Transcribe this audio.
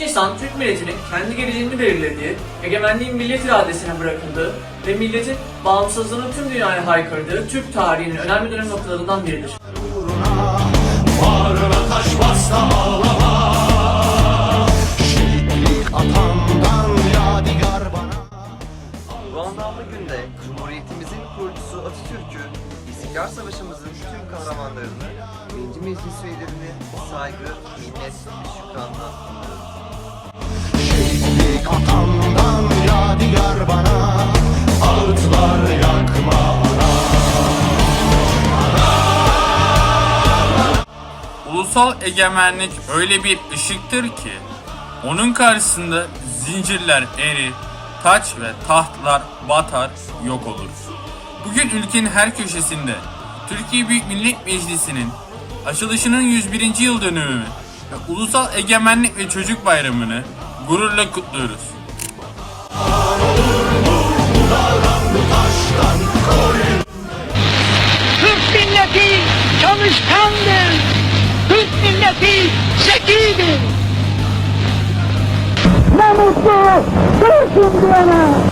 insan Türk milletinin kendi geleceğini belirlediği, egemenliğin millet iradesine bırakıldığı ve milletin bağımsızlığını tüm dünyaya haykırdığı Türk tarihinin önemli dönem noktalarından biridir. Bağrına taş bas da ağlama. Şehitlik atamdan yadigar bana. Bu anlamlı günde Cumhuriyetimizin kurucusu Atatürk'ü, İstiklal Savaşımızın tüm kahramanlarını, birinci meclis üyelerini saygı, minnet ve şükranla Şehitlik Ulusal egemenlik öyle bir ışıktır ki onun karşısında zincirler erir, taç ve tahtlar batar, yok olur. Bugün ülkenin her köşesinde Türkiye Büyük Millet Meclisi'nin açılışının 101. yıl dönümü ve Ulusal Egemenlik ve Çocuk Bayramı'nı gururla kutluyoruz. Türk milleti çalışkandır. Türk milleti zekidir. Ne mutlu Türk'üm diyene.